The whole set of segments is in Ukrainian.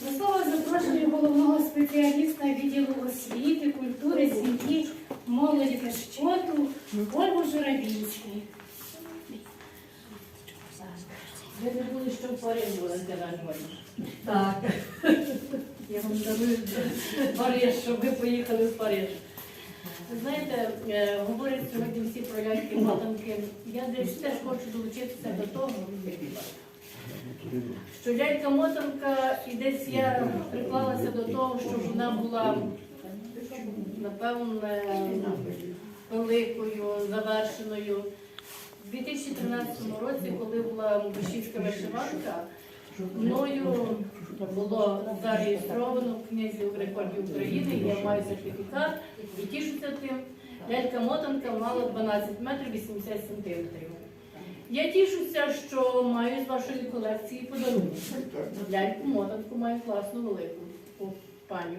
До слова запрошую головного спеціаліста відділу освіти, культури, сім'ї, молоді та спорту Ольгу Журавінську. Ви не були, що були, Валентина Так. Я вам дарую Париж, щоб ви поїхали в Париж. Ви знаєте, е, говорять сьогодні всі про ляльки мотанки. Я десь теж хочу долучитися до того, що лялька мотанка, і десь я приклалася до того, щоб вона була, напевне, великою, завершеною. У 2013 році, коли була Бушівська вишиванка, мною було зареєстровано в книзі рекордів України, я маю сертифікат і тішуся тим. Лялька мотанка мала 12 метрів 80 сантиметрів. Я тішуся, що маю з вашої колекції подарунок. Ляльку мотанку маю класну велику таку паню.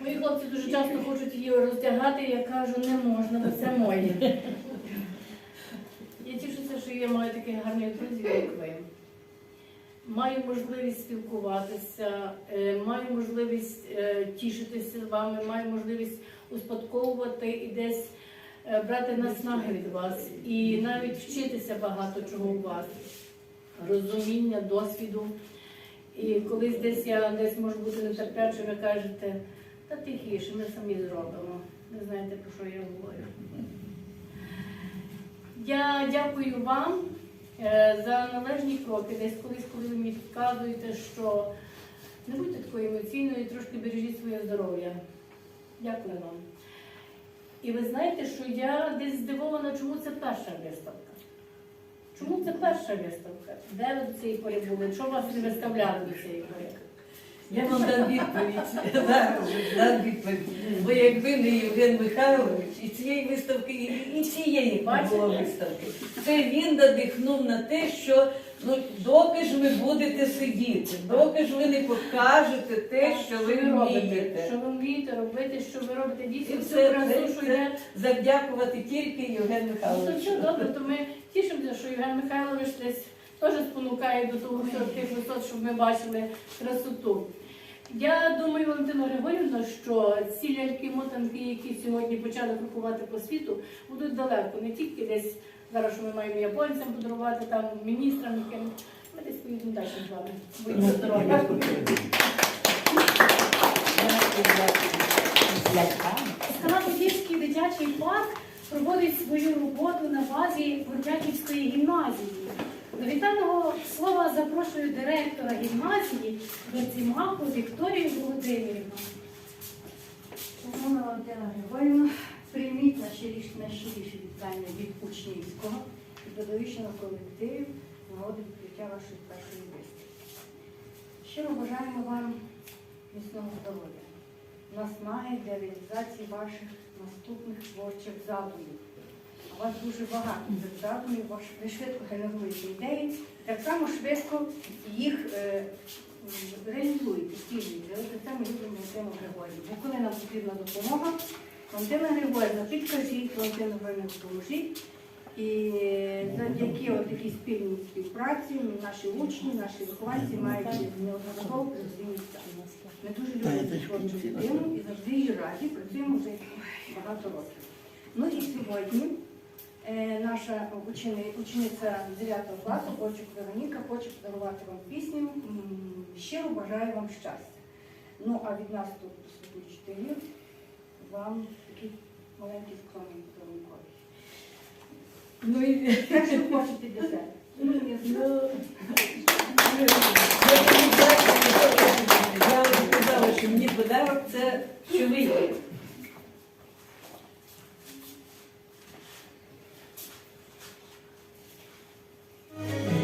Мої хлопці дуже часто хочуть її роздягати, я кажу, не можна, бо це моє. Я тішуся, що я маю таких гарних друзів, як ви. Маю можливість спілкуватися, е, маю можливість е, тішитися з вами, маю можливість успадковувати і десь брати наснаги від вас і навіть вчитися багато чого у вас, розуміння, досвіду. І колись десь я десь можу бути нетерплячим, ви кажете, та тихіше, ми самі зробимо. Ви знаєте, про що я говорю. Я дякую вам е, за належні кроки. Десь колись, коли ви мені підказуєте, що не будьте такою емоційною, трошки бережіть своє здоров'я. Дякую вам. І ви знаєте, що я десь здивована, чому це перша виставка. Чому це перша виставка? Де ви до цієї пори були? Що вас не виставляли до цієї пори? Я вам дам відповідь. Зараз дам відповідь. Бо якби не Євген Михайлович, і цієї виставки, і- і цієї було виставки. Це він надихнув на те, що ну, доки ж ви будете сидіти, доки ж ви не покажете те, що ви робите, вмієте. що ви вмієте робити, що ви робите І дійсно все всю красу, це, що це йде. завдякувати тільки Євген Ну, то Михайловичу. все добре, то ми тішимося, що Євген Михайлович десь теж спонукає до того всього тих висот, щоб ми бачили красоту. Я думаю, Валентина Григорівна, що ці ляльки-мотанки, які сьогодні почали крокувати по світу, будуть далеко. Не тільки десь зараз, що ми маємо японцям подарувати, там міністрам яким. Ми десь поїдемо далі з вами. Будьте здорові. Скалаподільський дитячий парк проводить свою роботу на базі Гордяківської гімназії. До вітального слова запрошую директора гімназії Верцімаху Вікторію Володимирівну. Шановна Валентина Григорівна, прийміть наші найщиріші вітання від учнівського і педагогічного колективів з нагоди відкриття вашої першої виставки. Щиро бажаємо вам міцного здоров'я, наснаги для реалізації ваших наступних творчих задумів. У вас дуже багато задумів, ви швидко генеруєте ідеї, так само швидко їх е, реалізуєте, втілюєте. От це ми любимо Валентину Григорівну. Бо коли нам потрібна допомога, Валентина Григорівна, підкажіть, Валентина Григорівна, допоможіть. І завдяки такій спільній співпраці наші учні, наші вихованці мають неодноразово призові місця. Ми дуже любимо творчу людину і завжди її раді, працюємо вже багато років. Ну і сьогодні наша учениця 9 класу, Борчук Вероніка, хоче подарувати вам пісню. Щиро бажаю вам щастя. Ну а від нас тут присутні вчителів, вам такий маленький скромний подарунок. Ну і же ви хочете для себе? Ну, я знаю. Я вже казала, що мені подарок це що Yeah.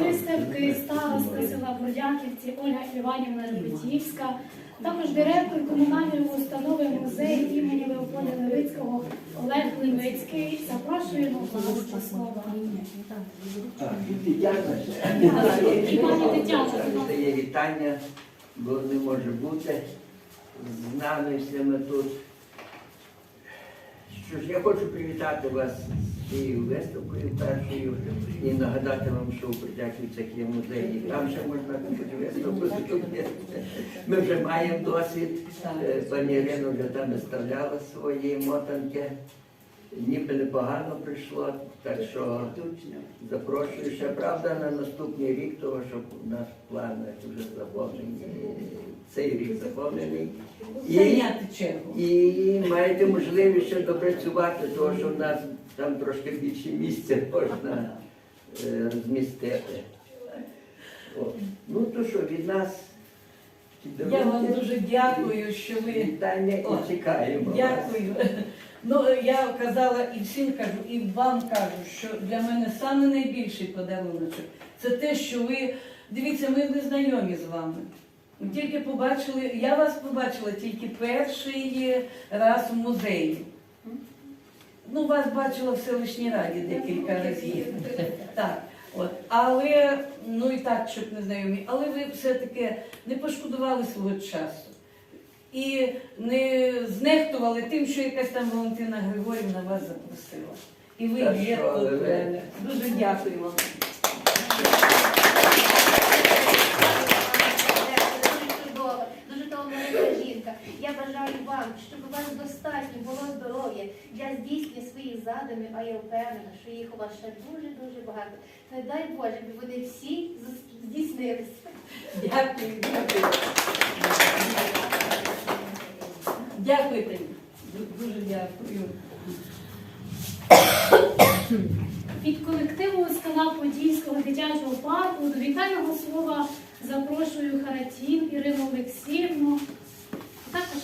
виставки староста села Бродяківці Ольга Іванівна Ребетівська, також директор комунальної установи музею імені Леополя Левицького Олег Левицький. Запрошуємо вас до слова. І Це є вітання, бо не може бути. З нами всіми тут. Що ж, я хочу привітати вас з цією виставкою першою і нагадати вам, що у Притяківцях є музей, і там ще можна купити виставку. Ми вже маємо досвід. Е, Пані Ірина вже там виставляла свої мотанки. Ніби непогано прийшло, так що запрошую ще правда на наступний рік, того що у нас плани вже заповнені. Цей рік заповнений. І, і маєте можливість ще допрацювати, того що в нас там трошки більше місця можна е, розмістити. От. Ну то що, від нас Я вам дуже дякую, що ви вітання О, і чекаємо. вас. Дякую. Ну, я казала і всім кажу, і вам кажу, що для мене саме найбільший подарунок це те, що ви дивіться, ми не знайомі з вами. Тільки побачили, я вас побачила тільки перший раз в музеї. Ну, вас бачила в селищній раді декілька разів. Так, от. Але, ну і так, щоб не знайомі, але ви все-таки не пошкодували свого часу. І не знехтували тим, що якась там Валентина Григорівна вас запросила. І ви є тут. Дуже дякую вам. Дуже чудова, дуже талановита жінка. Я бажаю вам, щоб у вас достатньо було здоров'я для здійснення своїх задумів, а я впевнена, що їх у вас ще дуже-дуже багато. Не дай Боже, щоб вони всі здійснилися. Дякую, дякую. Дякуйте. Ду- Дуже дякую. Від колективу скала Подільського дитячого парку до вітального слова запрошую Харатін Ірину Олексіївну, а також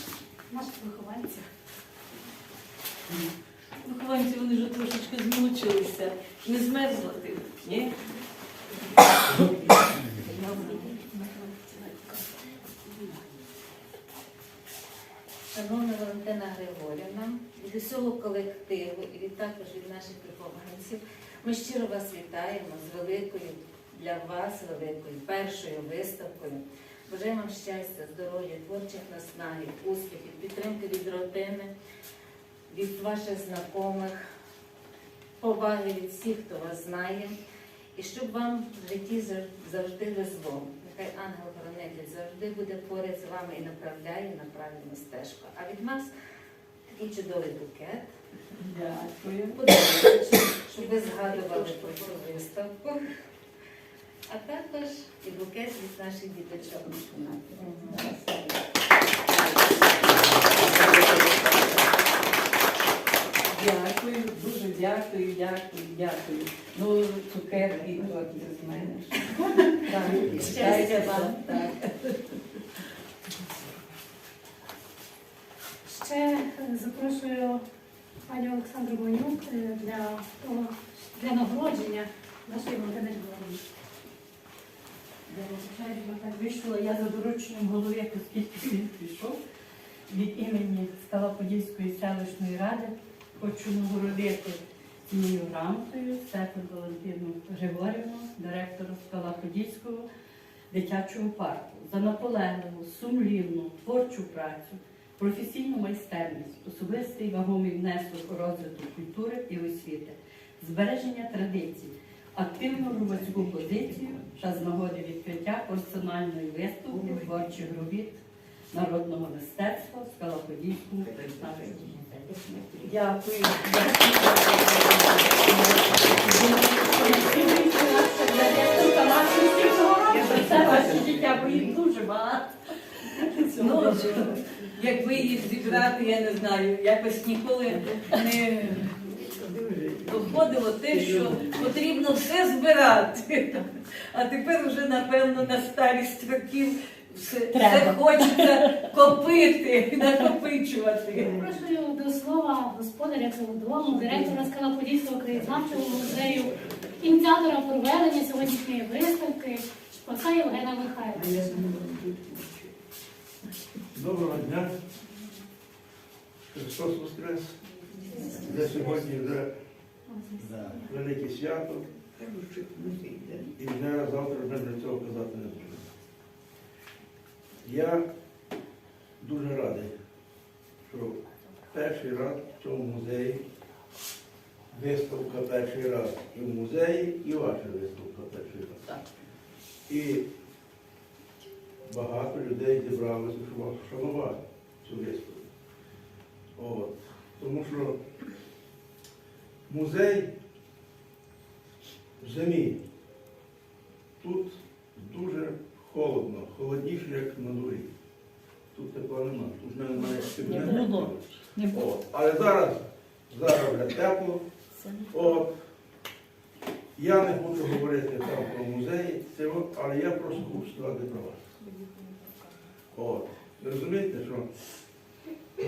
наших вихованців. Вихованці, вони вже трошечки змучилися. Не змерзла ти? Ні? Шановна Валентина Григорівна, від усього колективу і від також від наших вихованців, ми щиро вас вітаємо з великою для вас великою першою виставкою. Бажаємо щастя, здоров'я, творчих наснагів, успіхів, підтримки від родини, від ваших знайомих, поваги від всіх, хто вас знає, і щоб вам в житті завжди везло. Нехай ангел-хоронитель завжди буде поряд з вами і направляє на правильну стежку. А від нас такий чудовий букет. Дякую. Щоб ви згадували про цю виставку. А також і букет від наших діточок. Дякую, дуже дякую, дякую, дякую. Ну, цукерки і торти з мене. Так, Щастя вам. Так. Ще е, запрошую пані Олександру Монюк е, для, того, для нагородження нашої. Звичайно, так вийшло. Я за дорученням голови, оскільки він пішов від імені Скала Подільської селищної ради, хочу нагородити цією грамотою Сефер Валентину Григорівну, директора Скала Подільського дитячого парку, за наполегливу, сумлінну, творчу працю, професійну майстерність, особистий вагомий внесок у розвиток культури і освіти, збереження традицій, активну громадську позицію та з нагоди відкриття персональної виставки творчих робіт народного мистецтва в Скалоподільському краєзнавчому музеї. Дякую. Це ваше життя, бо їх дуже багато. Ну, якби їх зібрати, я не знаю, якось ніколи не доходило те, що потрібно все збирати. А тепер вже, напевно, на старість років все, все хочеться копити, накопичувати. Запрошую до слова господаря цього дому, директора Скалоподільського краєзнавчого музею, ініціатора проведення сьогоднішньої виставки, Шпака Євгена Михайловича. Доброго дня. Христос Воскрес. Де сьогодні вже велике свято. І вже завтра ми для цього казати не будемо. Я дуже радий, що перший раз в цьому музеї виставка перший раз і в музеї, і ваша виставка перший раз. І багато людей зібралося, щоб вас вшанувати цю виставку. От. Тому що музей в зимі тут дуже холодно, холодніше, як на дворі. Тут тепла немає, тут в мене. Не було. Не було. Але зараз, зараз вже тепло. От. Я не хочу говорити там про музеї, це от, але я просто хочу сказати про вас. От. Розумієте, що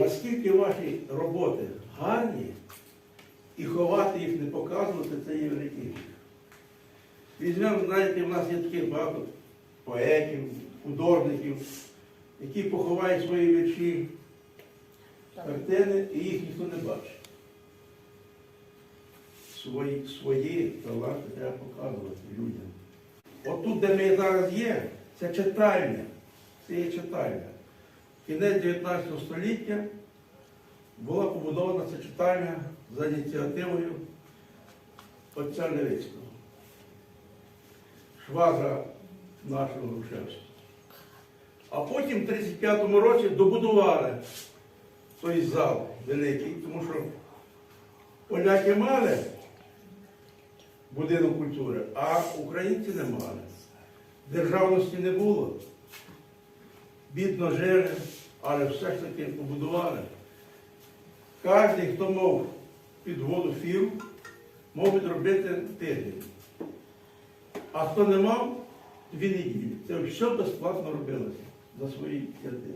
наскільки ваші роботи гарні, і ховати їх, не показувати, це є великий. Візьмемо, знаєте, в нас є таких багато поетів, художників, які поховають свої вірші, картини, і їх ніхто не бачить. Свої, свої таланти треба показувати людям. От тут, де ми зараз є, це читальня. Це є читальня. Кінець 19 століття була побудована ця читальня за ініціативою отця Левицького, швагра нашого Грушевського. А потім в 35-му році добудували той зал великий, тому що поляки мали будинок культури, а українці не мали. Державності не було. Бідно жили, але все ж таки побудували. Кожен, хто мав під воду фірм, мав відробити тиждень. А хто не мав, дві неділі. Це все безплатно робилося за свої п'яти.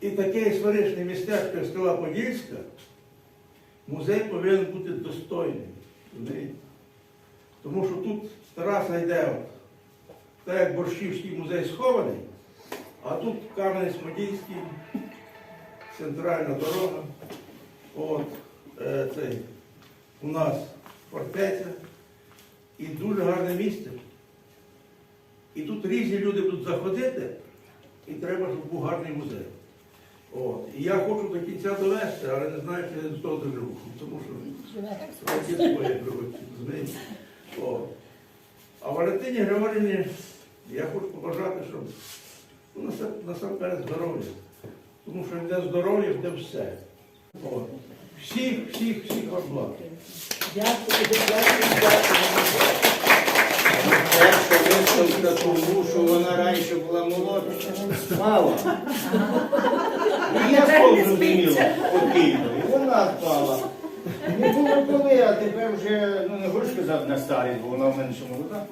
І таке історичне містечко, як Скала Подільська, музей повинен бути достойним. Тому що тут тераса йде, так як Борщівський музей схований, а тут Кам'янець-Подільський, центральна дорога. От, е, цей, у нас фортеця і дуже гарне місце. І тут різні люди будуть заходити, і треба, щоб був гарний музей. От. І я хочу до кінця довести, але не знаю, чи я до того доживу. Тому що трохи своє приводять? А Валентині Григорівні я хочу побажати, щоб ну, насамперед здоров'я. Тому що де здоров'я, де все. От. Всіх, всіх, всіх вас благ. Перша виставка тому, що вона раніше була молодша. Мало. І я зрозуміло спокійно. І вона впала. Не було коли, а тепер вже, ну не хочу сказати на старість, бо вона в мене ще молода.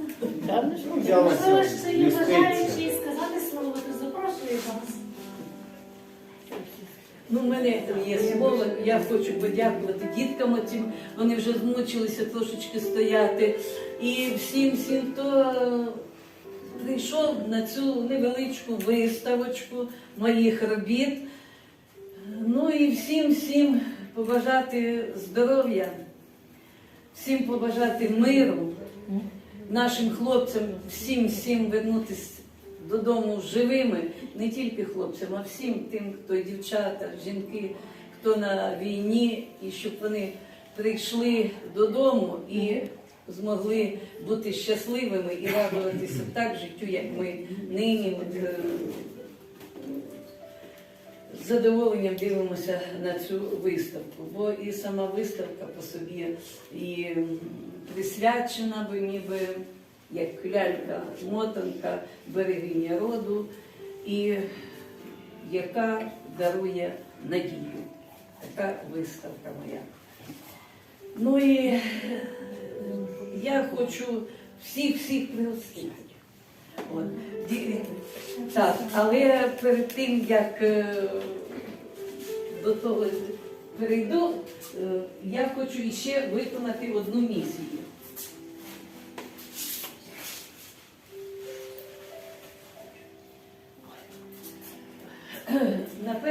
Ну, взялася Можливо, є міститься. бажаючі сказати слово, то запрошую вас. Ну, в мене є слово, я хочу подякувати діткам оцім, вони вже змучилися трошечки стояти. І всім, всім, хто прийшов на цю невеличку виставочку моїх робіт. Ну і всім, всім побажати здоров'я, всім побажати миру, нашим хлопцям, всім, всім вернутися додому живими, не тільки хлопцям, а всім тим, хто дівчата, жінки, хто на війні, і щоб вони прийшли додому і змогли бути щасливими і радуватися так життю, як ми нині. Е, з задоволенням дивимося на цю виставку, бо і сама виставка по собі і присвячена би ніби як лялька мотанка берегиня роду, і яка дарує надію. Така виставка моя. Ну і е, я хочу всіх-всіх пригостити. Так, але перед тим, як е, до того перейду, е, я хочу іще виконати одну місію.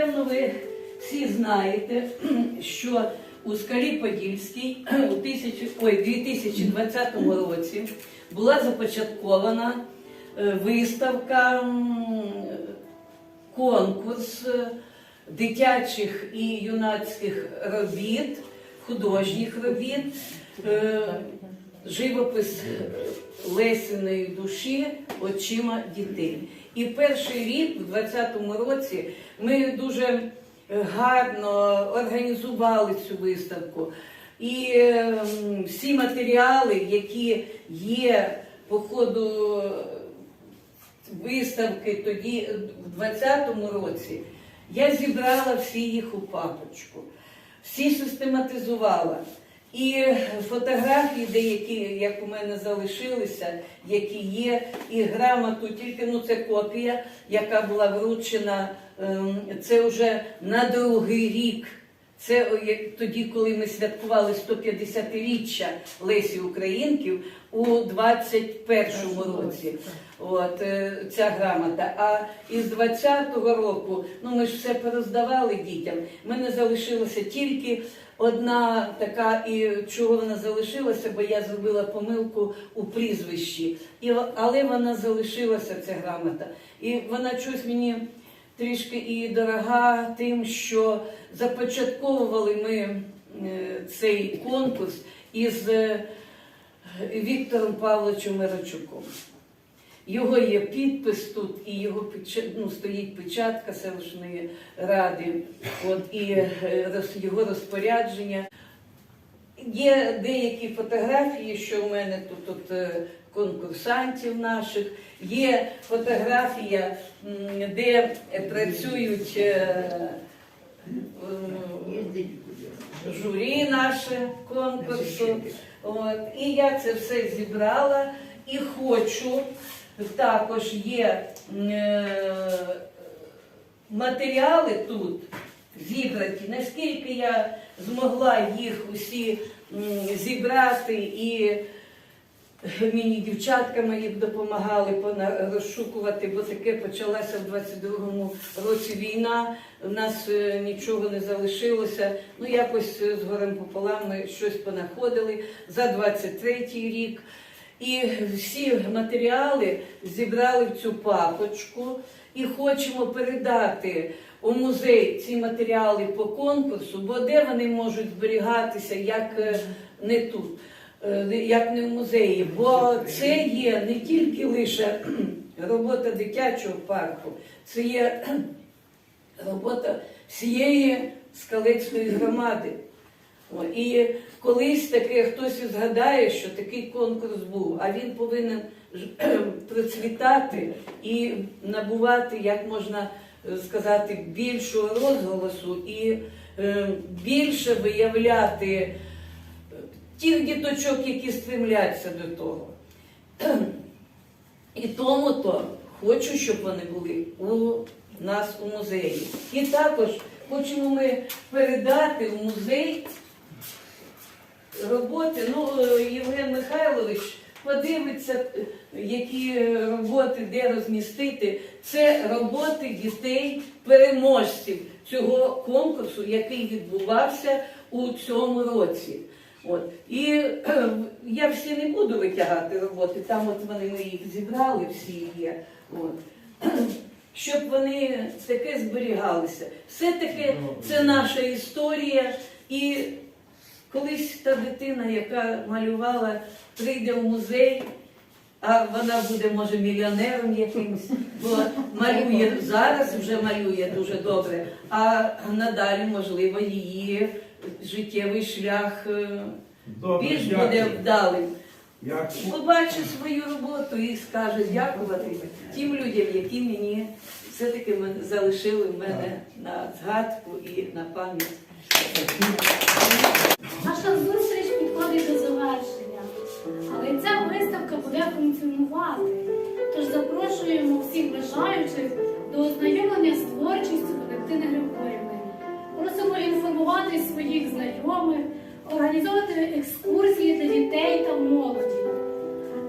Ви всі знаєте, що у Скалі Подільській у 2020 році була започаткована е, виставка, конкурс е, дитячих і юнацьких робіт, художніх робіт, е, живопис Лесіної душі очима дітей. І перший рік, у 2020 році, ми дуже е, гарно організували цю виставку. І е, всі матеріали, які є по ходу виставки тоді, е, в 2020 році, я зібрала всі їх у папочку, всі систематизувала. І фотографії деякі, як у мене залишилися, які є, і грамоту, тільки ну це копія, яка була вручена, ем, це вже на другий рік. Це тоді, коли ми святкували 150-річчя Лесі Українків у 21-му році. От е, ця грамота. А із 20-го року, ну ми ж все пороздавали дітям. В мене залишилося тільки одна така, і чого вона залишилася, бо я зробила помилку у прізвищі. І, але вона залишилася, ця грамота. І вона щось мені трішки і дорога тим, що започатковували ми е, цей конкурс із е, Віктором Павловичем Мирочуком. Його є підпис тут, і його ну, стоїть печатка селищної ради, от, і е, його розпорядження. Є деякі фотографії, що у мене тут, тут е, конкурсантів наших. Є фотографія, де працюють е, журі наше конкурсу. От, і я це все зібрала і хочу. Також є е, матеріали тут зібрані. Наскільки я змогла їх усі зібрати і Мені дівчатка мої допомагали розшукувати, бо таке почалася в 22-му році війна. У нас е, нічого не залишилося. Ну якось е, з горем пополам ми щось понаходили за 23-й рік. І всі матеріали зібрали в цю папочку і хочемо передати у музей ці матеріали по конкурсу, бо де вони можуть зберігатися, як е, не тут е, як не в музеї, бо це є не тільки лише робота дитячого парку, це є робота всієї скалецької громади. І колись таке хтось згадає, що такий конкурс був, а він повинен процвітати і набувати, як можна е, сказати, більшого розголосу і е, більше виявляти е, тих діточок, які стремляться до того. І тому то хочу, щоб вони були у нас у музеї. І також хочемо ми передати в музей роботи. Ну, Євген Михайлович подивиться, які роботи, де розмістити. Це роботи дітей, переможців цього конкурсу, який відбувався у цьому році. От. І я всі не буду витягати роботи, там от вони ми їх зібрали, всі є. От. Щоб вони таке зберігалися. Все-таки це наша історія. І колись та дитина, яка малювала, прийде в музей, а вона буде, може, мільйонером якимось, бо малює зараз, вже малює дуже добре, а надалі, можливо, її життєвий шлях е, Добре, більш дякую. буде вдалим. Дякую. Побачить свою роботу і скаже дякувати тим людям, які мені все-таки залишили в мене на згадку і на пам'ять. Наша зустріч підходить до завершення, але ця виставка буде функціонувати. Тож запрошуємо всіх бажаючих до ознайомлення з творчістю Валентини Григорівни. Просимо інформувати своїх знайомих, організовувати екскурсії для дітей та молоді.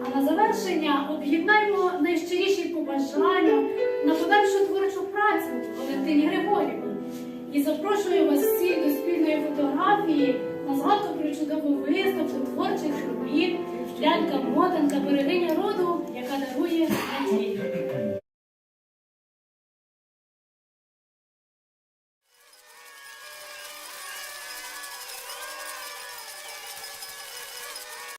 А на завершення об'єднаємо найщиріші побажання на подальшу творчу працю Валентині Григорівні Запрошую вас всіх до спільної фотографії на згадку про чудову виставку творчих робіт. Лялька мотанка берегиня роду, яка дарує